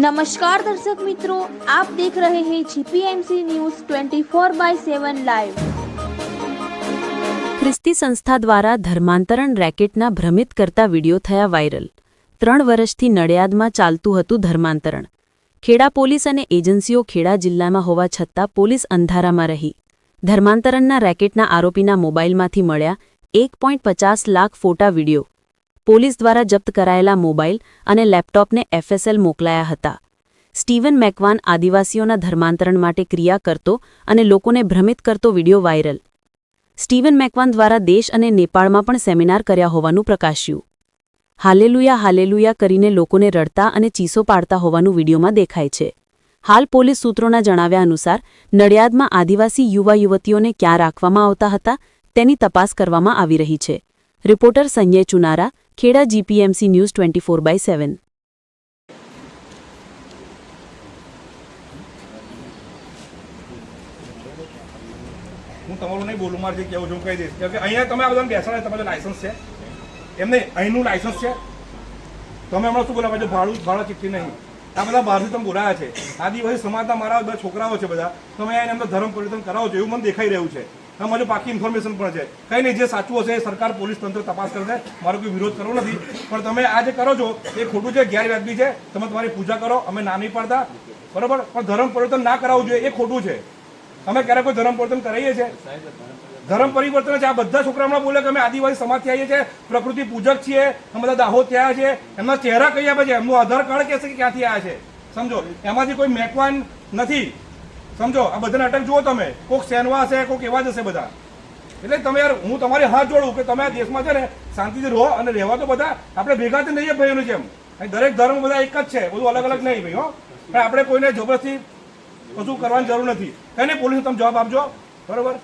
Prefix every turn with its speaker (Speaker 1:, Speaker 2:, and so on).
Speaker 1: નમસ્કાર દર્શક મિત્રો આપ દેખ રહે હૈ જીપીએમસી ન્યૂઝ 24 બાય 7 લાઈવ
Speaker 2: ખ્રિસ્તી સંસ્થા દ્વારા ધર્માંતરણ રેકેટના ભ્રમિત કરતા વિડિયો થયા વાયરલ. ત્રણ વર્ષથી નડિયાદમાં ચાલતું હતું ધર્માંતરણ. ખેડા પોલીસ અને એજન્સીઓ ખેડા જિલ્લામાં હોવા છતાં પોલીસ અંધારામાં રહી. ધર્માંતરણના રેકેટના આરોપીના મોબાઈલમાંથી મળ્યા એક લાખ ફોટા વીડિયો. પોલીસ દ્વારા જપ્ત કરાયેલા મોબાઈલ અને લેપટોપને એફએસએલ મોકલાયા હતા. સ્ટીવન મેકવાન આદિવાસીઓના ધર્માંતરણ માટે ક્રિયા કરતો અને લોકોને ભ્રમિત કરતો વીડિયો વાયરલ. સ્ટીવન મેકવાન દ્વારા દેશ અને નેપાળમાં પણ સેમિનાર કર્યા હોવાનું પ્રકાશ્યું. હાલેલુયા હાલેલુયા કરીને લોકોને રડતા અને ચીસો પાડતા હોવાનું વિડીયોમાં દેખાય છે. હાલ પોલીસ સૂત્રોના જણાવ્યા અનુસાર, નડિયાદમાં આદિવાસી યુવા યુવતીઓને ક્યાં રાખવામાં આવતા હતા તેની તપાસ કરવામાં આવી રહી છે. Reporter Sanjay Chunara Kheda GPMC news twenty four by seven.
Speaker 3: હું તમારું નહીં બોલું, મારે જે કેવું છું કહી દઈશ. કે અહીંયા તમે આ બધાને બેસાડે, તમારું લાયસન્સ છે. એમ નહીં, અહીંનું લાયસન્સ છે. તમે હમણાં શું બોલા પાછું ભાડું ભાડા ચીઠ્ઠી નહીં. આ બધા બહારથી તમે બોલાયા છે. આદિવાસી સમાજના મારા બધા છોકરાઓ છે બધા. તમે એમને ધર્મ પરિવર્તન કરાવો છો, એવું મને દેખાઈ રહ્યું છે. મને પાકી ઇન્ફોર્મેશન પણ છે. કંઈ નહીં, જે સાચું હશે એ સરકાર, પોલીસ તંત્ર તપાસ કરશે. મારો કોઈ વિરોધ કરવો નથી. પણ તમે આ જે કરો છો, એ ખોટું છે, ગેરવ્યાજબી છે. તમે તમારી પૂજા કરો, અમે ના નહીં પાડતા બરોબર? પણ ધર્મ પરિવર્તન ના કરાવવું જોઈએ, એ ખોટું છે. અમે ક્યારેક કોઈ ધર્મ પરિવર્તન કરાવીએ છીએ? ધર્મ પરિવર્તન છે, આ બધા છોકરા બોલે કે અમે આદિવાસી સમાજથી આવીએ છીએ, પ્રકૃતિ પૂજક છીએ, અમે બધા દાહોદ થયા છે એમના ચહેરા કહી આપે છે એમનું આધાર કાર્ડ કહેશે કે ક્યાંથી આવ્યા છે? સમજો? એમાંથી કોઈ મેકવાન નથી. સમજો, આ બધા નાટક જુઓ તમે. કોઈક સેનવા હશે કોઈક એવા જ હશે બધા. એટલે તમે યાર, હું તમારે હાથ જોડું કે તમે આ દેશમાં છે ને શાંતિથી રહો અને રહેવા તો બધા. આપણે ભેગા તો નહીં ભાઈઓની જેમ. દરેક ધર્મ બધા એક જ છે, બધું અલગ અલગ નહીં ભાઈ, હો. પણ આપણે કોઈને જબરથી કશું કરવાની જરૂર નથી. કઈ પોલીસ તમે જવાબ આપજો. બરોબર?